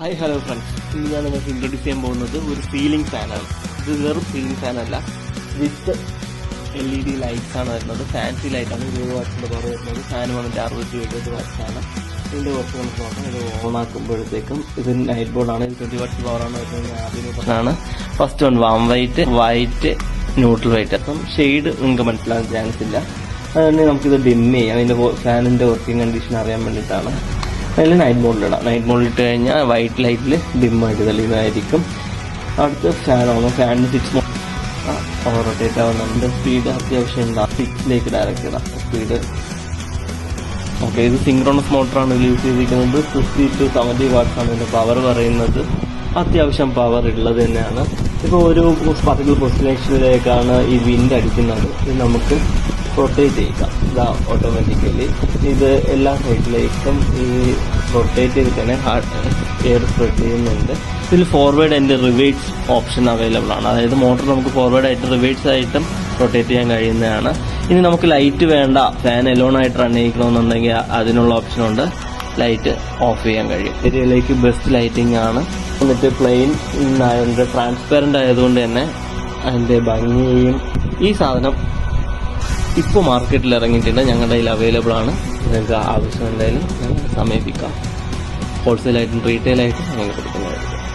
Hi hello friends ഇന്ന് ഞാൻ നിങ്ങൾക്ക് ഇൻട്രൊഡ്യൂസ് ചെയ്യാൻ പോകുന്നത് ഒരു ഫീലിംഗ് ഫാനാണ് ഇത് വെറും feeling ഫാനല്ല with L E D lights ആണ് വരുന്നത്. ഫാൻസി ലൈറ്റാണ് ഇരുപത് വാട്സിന്റെ പവർ വരുന്നത്. ഫാൻ വന്നിട്ട് അറുപത്തി എഴുപത് വാട്സ് ഇതിന്റെ കുറച്ച് നമുക്ക് നോക്കാം. ഇത് ഓൺ ആക്കുമ്പോഴത്തേക്കും ഇത് നൈറ്റ് ബോർഡാണ് ഇത് ട്വന്റി വാട്സ് പവറാണ് വരുന്നത് ഞാൻ ആദ്യമേ first one warm white white neutral white അപ്പം ഷെയ്ഡ് നിങ്ങൾക്ക് മനസ്സിലാകാൻ ചാൻസ് ഇല്ല. അതുതന്നെ നമുക്കിത് ഡിം ചെയ്യാം. അതിന്റെ ഫാനിന്റെ വർക്കിംഗ് കണ്ടീഷൻ അറിയാൻ വേണ്ടിയിട്ടാണ്. അതിൽ നൈറ്റ് മോഡിലിടാം നൈറ്റ് മോഡിൽ ഇട്ട് കഴിഞ്ഞാൽ വൈറ്റ് ലൈറ്റിൽ ഡിമ്മായിട്ട് തെളിയുന്നതായിരിക്കും അടുത്ത ഫാനാണ് ഫാനിന് സിക്സ് റൊട്ടേറ്റ് ആവുന്നുണ്ട് സ്പീഡ് അത്യാവശ്യം ഉണ്ടാകും സിക്സിലേക്ക് ഡയറക്റ്റ് ഇടാം. സ്പീഡ് ഓക്കെ ഇത് സിങ്ക്രോണസ് മോട്ടറാണ് ഇതിൽ യൂസ് ചെയ്തിരിക്കുന്നത്. ഫിഫ്റ്റി ടു സെവന്റി വാട്ട്സ് ആണ് ഇതിന്റെ പവർ പറയുന്നത്. അത്യാവശ്യം പവർ ഉള്ളത് തന്നെയാണ്. ഇപ്പോൾ ഒരു പർട്ടിക്കുലർ പൊസിഷനിലേക്കാണ് ഈ വിൻഡ് അടിക്കുന്നത്. ഇത് നമുക്ക് റൊട്ടേറ്റ് ചെയ്യുക ഇതാ ഓട്ടോമാറ്റിക്കലി ഇത് എല്ലാ സൈഡിലേക്കും ഈ റൊട്ടേറ്റ് ചെയ്ത് തന്നെ എയർ സ്പ്രെഡ് ചെയ്യുന്നുണ്ട്. ഇതിൽ forward and reverse option available ആണ്. അതായത് മോട്ടോർ നമുക്ക് ഫോർവേഡ് ആയിട്ട് റിവേഴ്സ് ആയിട്ടും റൊട്ടേറ്റ് ചെയ്യാൻ കഴിയുന്നതാണ്. ഇനി നമുക്ക് ലൈറ്റ് വേണ്ട. ഫാൻ എലോൺ ആയിട്ട് റൺ ചെയ്യിക്കണമെന്നുണ്ടെങ്കിൽ അതിനുള്ള ഓപ്ഷൻ ഉണ്ട്. ലൈറ്റ് ഓഫ് ചെയ്യാൻ കഴിയും. ഏരിയയിലേക്ക് ബെസ്റ്റ് ലൈറ്റിംഗ് ആണ്. എന്നിട്ട് പ്ലെയിൻ ആയതുകൊണ്ട് ട്രാൻസ്പെറന്റ് ആയതുകൊണ്ട് തന്നെ അതിന്റെ ഭംഗിയും ഈ സാധനം ഇപ്പോൾ മാർക്കറ്റിൽ ഇറങ്ങിയിട്ടുണ്ട്. ഞങ്ങളുടെ കയ്യിൽ അവൈലബിൾ ആണ്. നിങ്ങൾക്ക് ആവശ്യം എന്തായാലും സമീപിക്കാം. ഹോൾസെയിലായിട്ടും റീറ്റെയിലായിട്ടും ഞങ്ങൾ കൊടുക്കുന്നതായിരിക്കും.